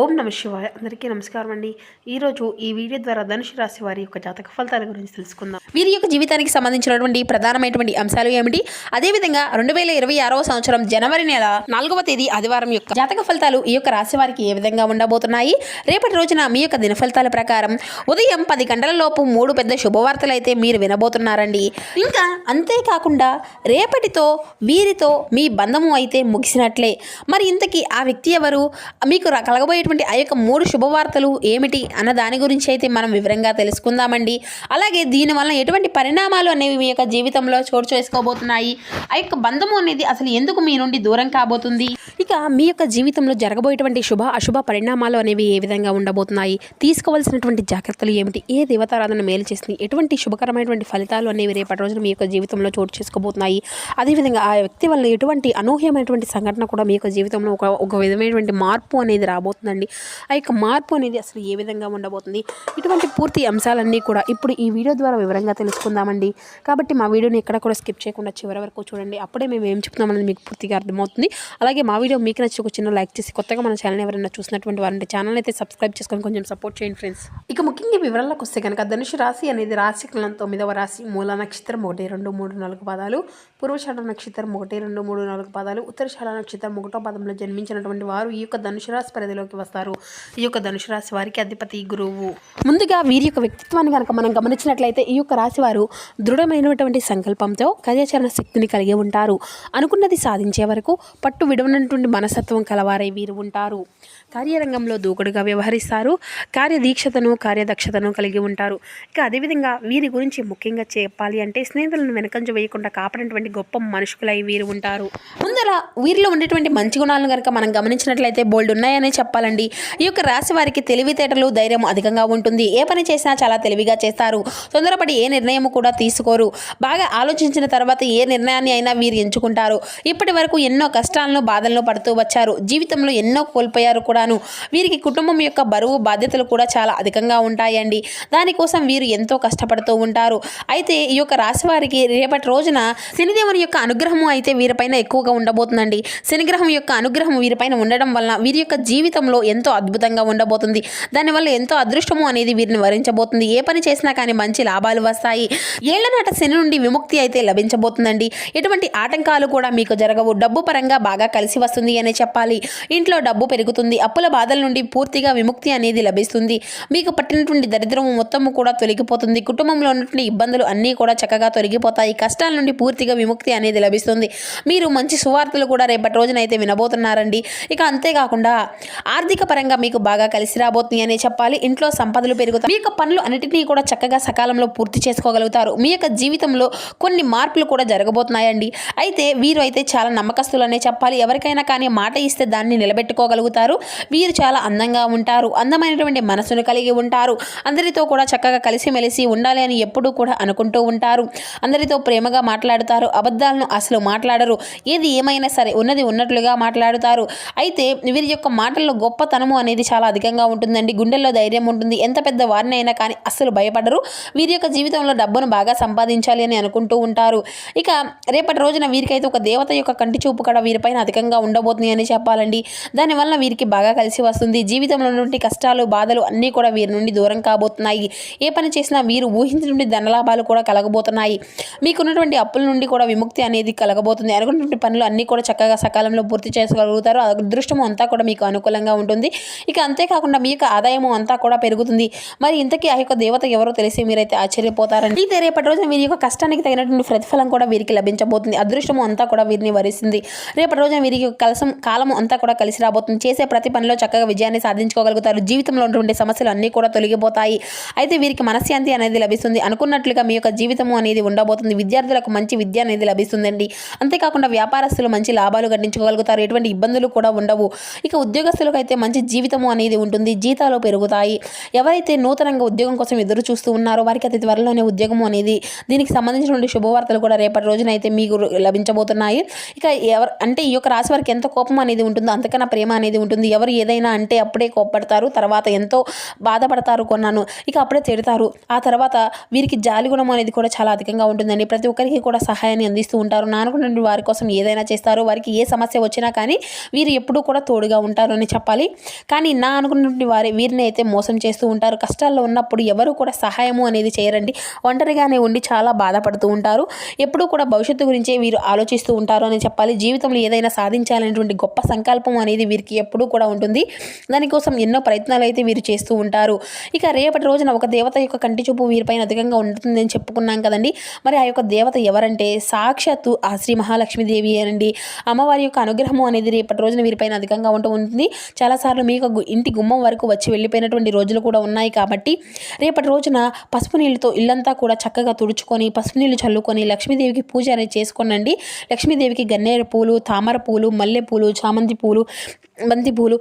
ఓం నమ శివాయ. అందరికీ నమస్కారం అండి. ఈరోజు ఈ వీడియో ద్వారా ధనుసు రాశి వారి యొక్క జాతక ఫలితాల గురించి తెలుసుకుందాం. వీరి యొక్క జీవితానికి సంబంధించినటువంటి ప్రధానమైనటువంటి అంశాలు ఏమిటి? అదేవిధంగా రెండు వేల ఇరవై ఆరవ సంవత్సరం జనవరి నెల నాలుగవ తేదీ ఆదివారం యొక్క జాతక ఫలితాలు ఈ యొక్క రాశి వారికి ఏ విధంగా ఉండబోతున్నాయి? రేపటి రోజున మీ యొక్క దిన ఫలితాల ప్రకారం ఉదయం పది గంటల లోపు మూడు పెద్ద శుభవార్తలు అయితే మీరు వినబోతున్నారండి. ఇంకా అంతేకాకుండా రేపటితో వీరితో మీ బంధము అయితే ముగిసినట్లే. మరి ఇంతకీ ఆ వ్యక్తి ఎవరు? మీకు కలగబోయే కలగబోయేటువంటి ఆ యొక్క మూడు శుభవార్తలు ఏమిటి అన్న దాని గురించి అయితే మనం వివరంగా తెలుసుకుందామండి. అలాగే దీనివల్ల ఎటువంటి పరిణామాలు అనేవి మీ యొక్క జీవితంలో చోటు చేసుకోబోతున్నాయి? ఆ యొక్క బంధము అనేది అసలు ఎందుకు మీ నుండి దూరం కాబోతుంది? ఇక మీ యొక్క జీవితంలో జరగబోయేటువంటి శుభ అశుభ పరిణామాలు అనేవి ఏ విధంగా ఉండబోతున్నాయి? తీసుకోవాల్సినటువంటి జాగ్రత్తలు ఏమిటి? ఏ దేవతారాధన మేలు చేస్తుంది? ఎటువంటి శుభకరమైనటువంటి ఫలితాలు అనేవి రేపటి రోజున మీ యొక్క జీవితంలో చోటు చేసుకోబోతున్నాయి? అదేవిధంగా ఆ వ్యక్తి వల్ల ఎటువంటి అనూహ్యమైనటువంటి సంఘటన కూడా మీ యొక్క జీవితంలో ఒక ఒక విధమైనటువంటి మార్పు అనేది రాబోతుందండి ఆ యొక్క మార్పు అనేది అసలు ఏ విధంగా ఉండబోతుంది? ఇటువంటి పూర్తి అంశాలన్నీ కూడా ఇప్పుడు ఈ వీడియో ద్వారా వివరంగా తెలుసుకుందామండి. కాబట్టి మా వీడియోని ఎక్కడ కూడా స్కిప్ చేయకుండా చివరి వరకు చూడండి. అప్పుడే మేము ఏం చెప్తున్నామనేది మీకు పూర్తిగా అర్థమవుతుంది. అలాగే మా వీడియో మీకు నచ్చి ఒక చిన్న లైక్ చేసి కొత్తగా మన ఛానల్ ఎవరైనా చూసినటువంటి వారంటే ఛానల్ అయితే సబ్స్క్రైబ్ చేసుకొని కొంచెం సపోర్ట్ చేయండి ఫ్రెండ్స్. ఇక ముఖ్యంగా వివరాలకు వస్తే కనుక ధనుషు రాశి అనేది రాశి కలం తొమ్మిదవ రాశి మూల నక్షత్రం ఒకటి రెండు మూడు నాలుగు పాదాలు. పూర్వశాల నక్షత్రం ఒకటి రెండు మూడు నాలుగు పాదాలు. ఉత్తరశాల నక్షత్రం ఒకటో పదంలో జన్మించినటువంటి వారు ఈ యొక్క ధనుసు రాశి పరిధిలోకి వస్తారు. ఈ యొక్క ధనుసు రాశి వారికి అధిపతి గురువు. ముందుగా వీరి యొక్క వ్యక్తిత్వాన్ని కనుక మనం గమనించినట్లయితే ఈ యొక్క రాశి వారు దృఢమైనటువంటి సంకల్పంతో కార్యాచరణ శక్తిని కలిగి ఉంటారు. అనుకున్నది సాధించే వరకు పట్టు విడవనటువంటి మనస్తత్వం కలవారై వీరు ఉంటారు. కార్యరంగంలో దూకుడుగా వ్యవహరిస్తారు. కార్యదీక్షతను కార్యదక్షతను కలిగి ఉంటారు. ఇక అదేవిధంగా వీరి గురించి ముఖ్యంగా చెప్పాలి అంటే స్నేహితులను వెనకంజ వేయకుండా కాపాడినటువంటి గొప్ప మనుషులై వీరు ఉంటారు. ముందర వీరిలో ఉండేటువంటి మంచి గుణాలను కనుక మనం గమనించినట్లయితే బోల్డ్ ఉన్నాయనే చెప్పాలండి ఈ యొక్క రాశి వారికి తెలివితేటలు ధైర్యం అధికంగా ఉంటుంది. ఏ పని చేసినా చాలా తెలివిగా చేస్తారు. తొందరపడి ఏ నిర్ణయం కూడా తీసుకోరు. బాగా ఆలోచించిన తర్వాత ఏ నిర్ణయాన్ని అయినా వీరు ఎంచుకుంటారు. ఇప్పటి వరకు ఎన్నో కష్టాలను బాధలను పడుతూ వచ్చారు. జీవితంలో ఎన్నో కోల్పోయారు కూడాను. వీరికి కుటుంబం యొక్క బరువు బాధ్యతలు కూడా చాలా అధికంగా ఉంటాయండి. దానికోసం వీరు ఎంతో కష్టపడుతూ ఉంటారు. అయితే ఈ యొక్క రాశి వారికి రేపటి రోజున శనిదేవుని యొక్క అనుగ్రహము అయితే వీరిపైన ఎక్కువగా ఉండబోతుందండి. శనిగ్రహం యొక్క అనుగ్రహం వీరిపైన ఉండడం వలన వీరి యొక్క జీవితంలో ఎంతో అద్భుతంగా ఉండబోతుంది. దానివల్ల ఎంతో అదృష్టము అనేది వీరిని వరించబోతుంది. ఏ పని చేసినా కానీ మంచి లాభాలు వస్తాయి. ఏళ్ళనాట శని నుండి విముక్తి అయితే లభించబోతుందండి. ఎటువంటి ఆటంకాలు కూడా మీకు జరగవు. డబ్బు పరంగా బాగా కలిసి వస్తుంది అనే చెప్పాలి. ఇంట్లో డబ్బు పెరుగుతుంది. అప్పుల బాధల నుండి పూర్తిగా విముక్తి అనేది లభిస్తుంది. మీకు పట్టినటువంటి దరిద్రము మొత్తము కూడా తొలగిపోతుంది. కుటుంబంలో ఉన్నటువంటి ఇబ్బందులు అన్నీ కూడా చక్కగా తొలగిపోతాయి. కష్టాల నుండి పూర్తిగా విముక్తి అనేది లభిస్తుంది. మీరు మంచి సువార్తలు కూడా రేపటి రోజున అయితే వినబోతున్నారండి. ఇక అంతేకాకుండా ఆర్థిక పరంగా మీకు బాగా కలిసి రాబోతుంది అనే చెప్పాలి. ఇంట్లో సంపదలు పెరుగుతాయి. మీ యొక్క పనులు అన్నిటినీ కూడా చక్కగా సకాలంలో పూర్తి చేసుకోగలుగుతారు. మీ యొక్క జీవితంలో కొన్ని మార్పులు కూడా జరగబోతున్నాయండి. అయితే వీరు అయితే చాలా అనే చెప్పాలి. ఎవరికైనా కానీ మాట ఇస్తే దాన్ని నిలబెట్టుకోగలుగుతారు. వీరు చాలా అందంగా ఉంటారు. అందమైనటువంటి మనసును కలిగి ఉంటారు. అందరితో కూడా చక్కగా కలిసిమెలిసి ఉండాలి అని ఎప్పుడూ కూడా అనుకుంటూ ఉంటారు. అందరితో ప్రేమగా మాట్లాడుతారు. అబద్ధాలను అసలు మాట్లాడరు. ఏది ఏమైనా సరే ఉన్నది ఉన్నట్లుగా మాట్లాడుతారు. అయితే వీరి యొక్క మాటల్లో గొప్పతనము అనేది చాలా అధికంగా ఉంటుందండి. గుండెల్లో ధైర్యం ఉంటుంది. ఎంత పెద్ద వారిని అయినా కానీ అస్సలు భయపడరు. వీరి యొక్క జీవితంలో డబ్బును బాగా సంపాదించాలి అని అనుకుంటూ ఉంటారు. ఇక రేపటి రోజున వీరికైతే ఒక దేవత యొక్క కంటి చూపు కూడా వీరిపైన అధికంగా ఉండబోతుంది అని చెప్పాలండి. దానివల్ల వీరికి బాగా కలిసి వస్తుంది. జీవితంలో ఉన్నటువంటి కష్టాలు బాధలు అన్నీ కూడా వీరి నుండి దూరం కాబోతున్నాయి. ఏ పని చేసినా వీరు ఊహించినటువంటి ధనలాభాలు కూడా కలగబోతున్నాయి. మీకున్నటువంటి అప్పుల నుండి కూడా విముక్తి అనేది కలగబోతుంది. అనుకున్నటువంటి పనులు అన్నీ కూడా చక్కగా సకాలంలో పూర్తి చేసుకోగలుగుతారు. అదృష్టము అంతా కూడా మీకు అనుకూలంగా ఉంటుంది. ఇక అంతేకాకుండా మీ యొక్క ఆదాయము అంతా కూడా పెరుగుతుంది. మరి ఇంతకీ ఆ యొక్క దేవత ఎవరో తెలిసి మీరైతే ఆశ్చర్యపోతారండి అయితే రేపటి రోజు వీరి యొక్క కష్టానికి తగినటువంటి ప్రతిఫలం కూడా వీరికి లభించబోతుంది. అదృష్టము అంతా కూడా వీరిని వరిస్తుంది. రేపటి రోజున వీరికి కలసం కాలము అంతా కూడా కలిసి రాబోతుంది. చేసే ప్రతి పనిలో చక్కగా విజయాన్ని సాధించుకోగలుగుతారు. జీవితంలో ఉన్నటువంటి సమస్యలు అన్నీ కూడా తొలగిపోతాయి. అయితే వీరికి మనశ్శాంతి అనేది లభిస్తుంది. అనుకున్నట్లుగా మీ యొక్క జీవితము అనేది ఉండబోతుంది. విద్యార్థులకు మంచి విద్య అనేది లభిస్తుందండి. అంతేకాకుండా వ్యాపారస్తులు మంచి లాభాలు గడించుకోగలుగుతారు. ఎటువంటి ఇబ్బందులు కూడా ఉండవు. ఇక ఉద్యోగస్తులకు అయితే మంచి జీవితము అనేది ఉంటుంది. జీతాలు పెరుగుతాయి. ఎవరైతే నూతనంగా ఉద్యోగం కోసం ఎదురు చూస్తూ ఉన్నారో వారికి అతి త్వరలోనే ఉద్యోగం అనేది దీనికి సంబంధించినటువంటి శుభవార్తలు కూడా రేపటి రోజున అయితే మీకు లభించబోతున్నాయి. ఇక ఎవరు అంటే ఈ యొక్క రాశి వారికి ఎంత కోపం అనేది ఉంటుందో అంతకన్నా ప్రేమ అనేది ఉంటుంది. ఎవరు ఏదైనా అంటే అప్పుడే కోప్పడతారు. తర్వాత ఎంతో బాధపడతారు కొన్నాను. ఇక అప్పుడే తిడతారు. ఆ తర్వాత వీరికి జాలి గుణం అనేది కూడా చాలా అధికంగా ఉంటుందండి. ప్రతి ఒక్కరికి కూడా సహాయాన్ని అందిస్తూ ఉంటారు. నానుకున్న వారి కోసం ఏదైనా చేస్తారు. వారికి ఏ సమస్య వచ్చినా కానీ వీరు ఎప్పుడూ కూడా తోడుగా ఉంటారు అని చెప్పాలి. చెప్పాలి కానీ నా అనుకున్నటువంటి వారి వీరిని అయితే మోసం చేస్తూ ఉంటారు. కష్టాల్లో ఉన్నప్పుడు ఎవరు కూడా సహాయము అనేది చేయరండి. ఒంటరిగానే ఉండి చాలా బాధపడుతూ ఉంటారు. ఎప్పుడూ కూడా భవిష్యత్తు గురించే వీరు ఆలోచిస్తూ ఉంటారు అని చెప్పాలి. జీవితంలో ఏదైనా సాధించాలనేటువంటి గొప్ప సంకల్పం అనేది వీరికి ఎప్పుడూ కూడా ఉంటుంది. దానికోసం ఎన్నో ప్రయత్నాలు అయితే వీరు చేస్తూ ఉంటారు. ఇక రేపటి రోజున ఒక దేవత యొక్క కంటి చూపు వీరిపైన అధికంగా ఉంటుందని చెప్పుకున్నాం కదండి. మరి ఆ యొక్క దేవత ఎవరంటే సాక్షాత్తు ఆ శ్రీ మహాలక్ష్మీదేవి అనండి. అమ్మవారి యొక్క అనుగ్రహము అనేది రేపటి రోజున వీరిపైన అధికంగా ఉంటూ ఉంటుంది. చాలా చాలాసార్లు మీకు గు- ఇంటి గుమ్మం వరకు వచ్చి వెళ్ళిపోయినటువంటి రోజులు కూడా ఉన్నాయి కాబట్టి రేపటి రోజున పసుపు నీళ్ళతో ఇల్లంతా కూడా చక్కగా తుడుచుకొని పసుపు నీళ్ళు చల్లుకొని లక్ష్మీదేవికి పూజ అనేది చేసుకోనండి. లక్ష్మీదేవికి గన్నేరు పూలు తామర పూలు మల్లె పూలు చామంతి పూలు బంతి పూలు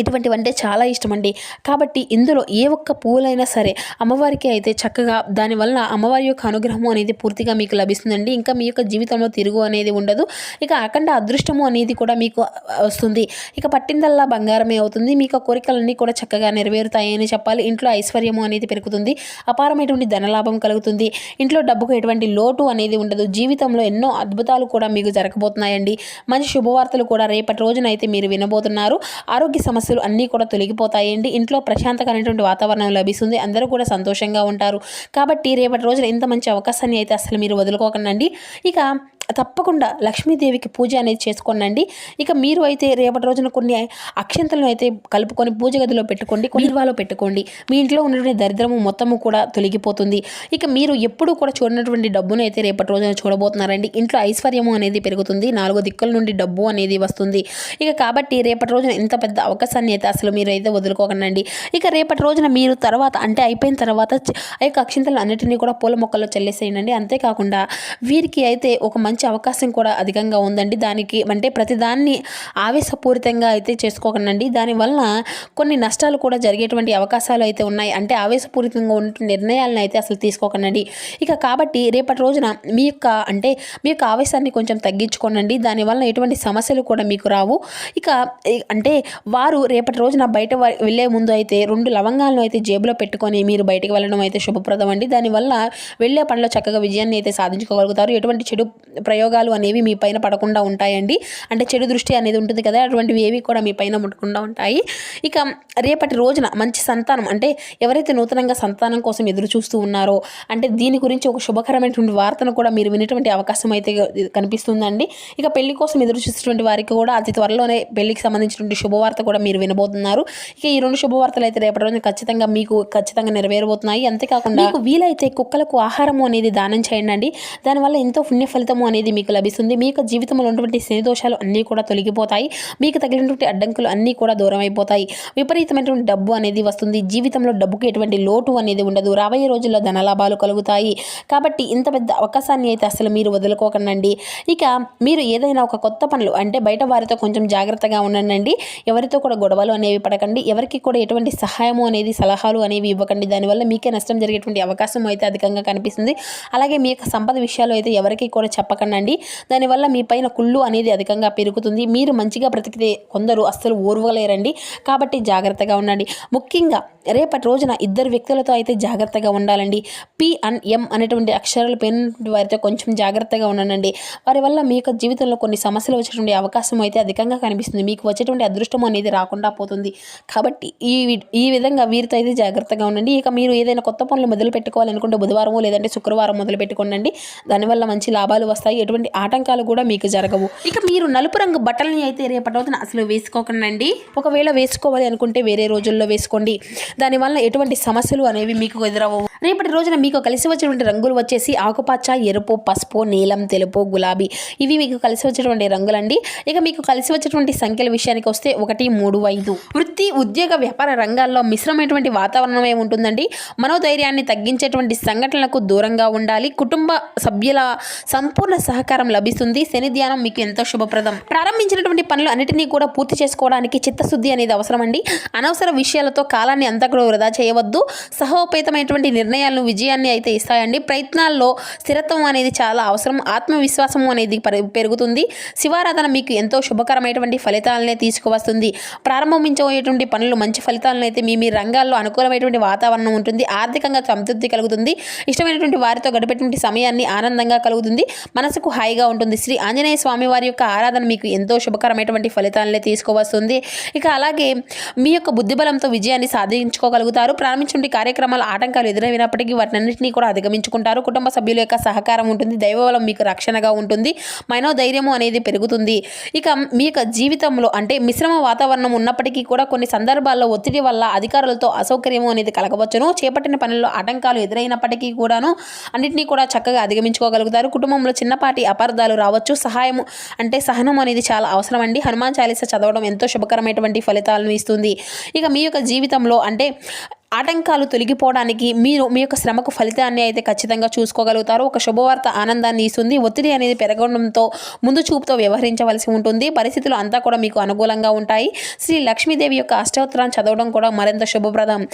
ఇటువంటివంటే చాలా ఇష్టం అండి కాబట్టి ఇందులో ఏ ఒక్క పూలైనా సరే అమ్మవారికి అయితే చక్కగా దానివల్ల అమ్మవారి యొక్క అనుగ్రహం అనేది పూర్తిగా మీకు లభిస్తుందండి. ఇంకా మీ యొక్క జీవితంలో తిరుగు అనేది ఉండదు. ఇక అఖండ అదృష్టము అనేది కూడా మీకు వస్తుంది. ఇక పట్టిందల్లా బంగారమే అవుతుంది. మీకు కోరికలన్నీ కూడా చక్కగా నెరవేరుతాయని చెప్పాలి. ఇంట్లో ఐశ్వర్యము అనేది పెరుగుతుంది. అపారమైనటువంటి ధనలాభం కలుగుతుంది. ఇంట్లో డబ్బుకు ఎటువంటి లోటు అనేది ఉండదు. జీవితంలో ఎన్నో అద్భుతాలు కూడా మీకు జరగబోతున్నాయండి. మంచి శుభవార్తలు కూడా రేపటి రోజునైతే మీరు వినబోతున్నారు. ఆరోగ్య సమస్య సమస్యలు అన్నీ కూడా తొలగిపోతాయండి. ఇంట్లో ప్రశాంతకరమైనటువంటి వాతావరణం లభిస్తుంది. అందరూ కూడా సంతోషంగా ఉంటారు. కాబట్టి రేపటి రోజున ఇంత మంచి అవకాశాన్ని అయితే అసలు మీరు వదులుకోకండి ఇక తప్పకుండా లక్ష్మీదేవికి పూజ అనేది చేసుకోనండి. ఇక మీరు అయితే రేపటి రోజున కొన్ని అక్షంతలను అయితే కలుపుకొని పూజ గదిలో పెట్టుకోండి బీరువాలో పెట్టుకోండి. మీ ఇంట్లో ఉన్నటువంటి దరిద్రము మొత్తము కూడా తొలగిపోతుంది. ఇక మీరు ఎప్పుడూ కూడా చూడనటువంటి డబ్బును అయితే రేపటి రోజున చూడబోతున్నారండి. ఇంట్లో ఐశ్వర్యము అనేది పెరుగుతుంది నాలుగు దిక్కుల నుండి డబ్బు అనేది వస్తుంది. ఇక కాబట్టి రేపటి రోజున ఇంత పెద్ద అవకాశాన్ని అయితే అసలు మీరు అయితే వదులుకోకండి ఇక రేపటి రోజున మీరు తర్వాత అంటే అయిపోయిన తర్వాత ఆ యొక్క అక్షింతలు అన్నిటినీ కూడా పూల మొక్కల్లో చల్లేసేయండి అంతేకాకుండా వీరికి అయితే ఒక మంచి మంచి అవకాశం కూడా అధికంగా ఉందండి. దానికి అంటే ప్రతిదాన్ని ఆవేశపూరితంగా అయితే చేసుకోకండి దానివల్ల కొన్ని నష్టాలు కూడా జరిగేటువంటి అవకాశాలు అయితే ఉన్నాయి. అంటే ఆవేశపూరితంగా ఉన్న నిర్ణయాలను అయితే అసలు తీసుకోకండి ఇక కాబట్టి రేపటి రోజున మీ యొక్క అంటే మీ యొక్క ఆవేశాన్ని కొంచెం తగ్గించుకోనండి. దానివల్ల ఎటువంటి సమస్యలు కూడా మీకు రావు. ఇక అంటే వారు రేపటి రోజున బయట వెళ్ళే ముందు అయితే రెండు లవంగాలను అయితే జేబులో పెట్టుకొని మీరు బయటకు వెళ్ళడం అయితే శుభప్రదం అండి. దానివల్ల వెళ్ళే పనిలో చక్కగా విజయాన్ని అయితే సాధించుకోగలుగుతారు. ఎటువంటి చెడు ప్రయోగాలు అనేవి మీ పైన పడకుండా ఉంటాయండి. అంటే చెడు దృష్టి అనేది ఉంటుంది కదా అటువంటివి ఏవి కూడా మీ పైన ముట్టకుండా ఉంటాయి. ఇక రేపటి రోజున మంచి సంతానం అంటే ఎవరైతే నూతనంగా సంతానం కోసం ఎదురు చూస్తూ ఉన్నారో అంటే దీని గురించి ఒక శుభకరమైనటువంటి వార్తను కూడా మీరు వినేటువంటి అవకాశం అయితే కనిపిస్తుందండి. ఇక పెళ్ళి కోసం ఎదురు చూసేటువంటి వారికి కూడా అతి త్వరలోనే పెళ్ళికి సంబంధించినటువంటి శుభవార్త కూడా మీరు వినబోతున్నారు. ఇక ఈ రెండు శుభవార్తలు అయితే రేపటి రోజున ఖచ్చితంగా మీకు ఖచ్చితంగా నెరవేరబోతున్నాయి. అంతేకాకుండా మీకు వీలైతే కుక్కలకు ఆహారము అనేది దానం చేయండి అండి. దానివల్ల ఎంతో పుణ్య ఫలితము అనేది మీకు లభిస్తుంది. మీ యొక్క జీవితంలో ఉన్నటువంటి శని దోషాలు అన్నీ కూడా తొలగిపోతాయి. మీకు తగిలినటువంటి అడ్డంకులు అన్నీ కూడా దూరం అయిపోతాయి విపరీతమైనటువంటి డబ్బు అనేది వస్తుంది. జీవితంలో డబ్బుకి ఎటువంటి లోటు అనేది ఉండదు. రాబోయే రోజుల్లో ధనలాభాలు కలుగుతాయి. కాబట్టి ఇంత పెద్ద అవకాశాన్ని అయితే అసలు మీరు వదులుకోకండి ఇక మీరు ఏదైనా ఒక కొత్త పనులు అంటే బయట వారితో కొంచెం జాగ్రత్తగా ఉండండి ఎవరితో కూడా గొడవలు అనేవి పడకండి. ఎవరికి కూడా ఎటువంటి సహాయము అనేది సలహాలు అనేవి ఇవ్వకండి. దానివల్ల మీకే నష్టం జరిగేటువంటి అవకాశం అయితే అధికంగా కనిపిస్తుంది. అలాగే మీ యొక్క సంపద విషయాలు అయితే ఎవరికి కూడా చెప్పకండి. దానివల్ల మీ పైన కుళ్ళు అనేది అధికంగా పెరుగుతుంది. మీరు మంచిగా బ్రతికితే కొందరు అస్సలు ఓర్వలేరండి. కాబట్టి జాగ్రత్తగా ఉండండి. ముఖ్యంగా రేపటి రోజున ఇద్దరు వ్యక్తులతో అయితే జాగ్రత్తగా ఉండాలండి. పి అండ్ ఎం అనేటువంటి అక్షరాలు పేరున్నటువంటి వారితో కొంచెం జాగ్రత్తగా ఉండండి. వారి వల్ల మీ యొక్క జీవితంలో కొన్ని సమస్యలు వచ్చేటువంటి అవకాశం అయితే అధికంగా కనిపిస్తుంది. మీకు వచ్చేటువంటి అదృష్టం అనేది రాకుండా పోతుంది. కాబట్టి ఈ ఈ విధంగా వీరితో అయితే జాగ్రత్తగా ఉండండి. ఇక మీరు ఏదైనా కొత్త పనులు మొదలు పెట్టుకోవాలనుకుంటే బుధవారము లేదంటే శుక్రవారం మొదలు పెట్టుకోండి దానివల్ల మంచి లాభాలు వస్తాయి. ఎటువంటి ఆటంకాలు కూడా మీకు జరగవు. ఇక మీరు నలుపు రంగు బట్టలని అయితే రేపటి రోజున అసలు వేసుకోకండి ఒకవేళ వేసుకోవాలి అనుకుంటే వేరే రోజుల్లో వేసుకోండి. దానివల్ల ఎటువంటి సమస్యలు అనేవి మీకు ఎదురవ్వవు. రేపటి రోజున మీకు కలిసి వచ్చినటువంటి రంగులు వచ్చేసి ఆకుపచ్చ ఎరుపు పసుపు నీలం తెలుపు గులాబీ. ఇవి మీకు కలిసి వచ్చినటువంటి రంగులండి. ఇక మీకు కలిసి వచ్చేటువంటి సంఖ్యల విషయానికి వస్తే ఒకటి మూడు ఐదు. వృత్తి ఉద్యోగ వ్యాపార రంగాల్లో మిశ్రమైనటువంటి వాతావరణమే ఉంటుందండి? మనోధైర్యాన్ని తగ్గించేటువంటి సంఘటనలకు దూరంగా ఉండాలి. కుటుంబ సభ్యుల సంపూర్ణ సహకారం లభిస్తుంది. శని ధ్యానం మీకు ఎంతో శుభప్రదం. ప్రారంభించినటువంటి పనులు అన్నిటినీ కూడా పూర్తి చేసుకోవడానికి చిత్తశుద్ధి అనేది అవసరం అండి అనవసర విషయాలతో కాలాన్ని అంతా కూడా వృధా చేయవద్దు. సహోపేతమైనటువంటి నిర్ణయం నిర్ణయాలను విజయాన్ని అయితే ఇస్తాయండి. ప్రయత్నాల్లో స్థిరత్వం అనేది చాలా అవసరం. ఆత్మవిశ్వాసం అనేది పెరుగుతుంది. శివారాధన మీకు ఎంతో శుభకరమైనటువంటి ఫలితాలనే తీసుకువస్తుంది. ప్రారంభించబోయేటువంటి పనులు మంచి ఫలితాలను అయితే మీ మీ రంగాల్లో అనుకూలమైనటువంటి వాతావరణం ఉంటుంది. ఆర్థికంగా సంతృప్తి కలుగుతుంది. ఇష్టమైనటువంటి వారితో గడిపేటువంటి సమయాన్ని ఆనందంగా కలుగుతుంది. మనసుకు హాయిగా ఉంటుంది. శ్రీ ఆంజనేయ స్వామి వారి యొక్క ఆరాధన మీకు ఎంతో శుభకరమైనటువంటి ఫలితాలనే తీసుకువస్తుంది. ఇక అలాగే మీ యొక్క బుద్ధిబలంతో విజయాన్ని సాధించుకోగలుగుతారు. ప్రారంభించిన కార్యక్రమాల ఆటంకాలు ఎదురైనప్పటికీ వాటినన్నింటినీ కూడా అధిగమించుకుంటారు. కుటుంబ సభ్యుల యొక్క సహకారం ఉంటుంది. దైవబలం మీకు రక్షణగా ఉంటుంది. మనోధైర్యము అనేది పెరుగుతుంది. ఇక మీ యొక్క జీవితంలో అంటే మిశ్రమ వాతావరణం ఉన్నప్పటికీ కూడా కొన్ని సందర్భాల్లో ఒత్తిడి వల్ల అధికారులతో అసౌకర్యము అనేది కలగవచ్చును. చేపట్టిన పనుల్లో ఆటంకాలు ఎదురైనప్పటికీ కూడాను అన్నింటినీ కూడా చక్కగా అధిగమించుకోగలుగుతారు. కుటుంబంలో చిన్నపాటి అపార్థాలు రావచ్చు. సహాయం అంటే సహనం అనేది చాలా అవసరం అండి హనుమాన్ చాలీస చదవడం ఎంతో శుభకరమైనటువంటి ఫలితాలను ఇస్తుంది. ఇక మీ యొక్క జీవితంలో అంటే ఆటంకాలు తొలగిపోవడానికి మీరు మీ యొక్క శ్రమకు ఫలితాన్ని అయితే ఖచ్చితంగా చూసుకోగలుగుతారు. ఒక శుభవార్త ఆనందాన్ని ఇస్తుంది. ఒత్తిడి అనేది పెరగడంతో ముందు చూపుతో వ్యవహరించవలసి ఉంటుంది. పరిస్థితులు అంతా కూడా మీకు అనుకూలంగా ఉంటాయి. శ్రీ లక్ష్మీదేవి యొక్క అష్టోత్తరాన్ని చదవడం కూడా మరింత శుభప్రదం.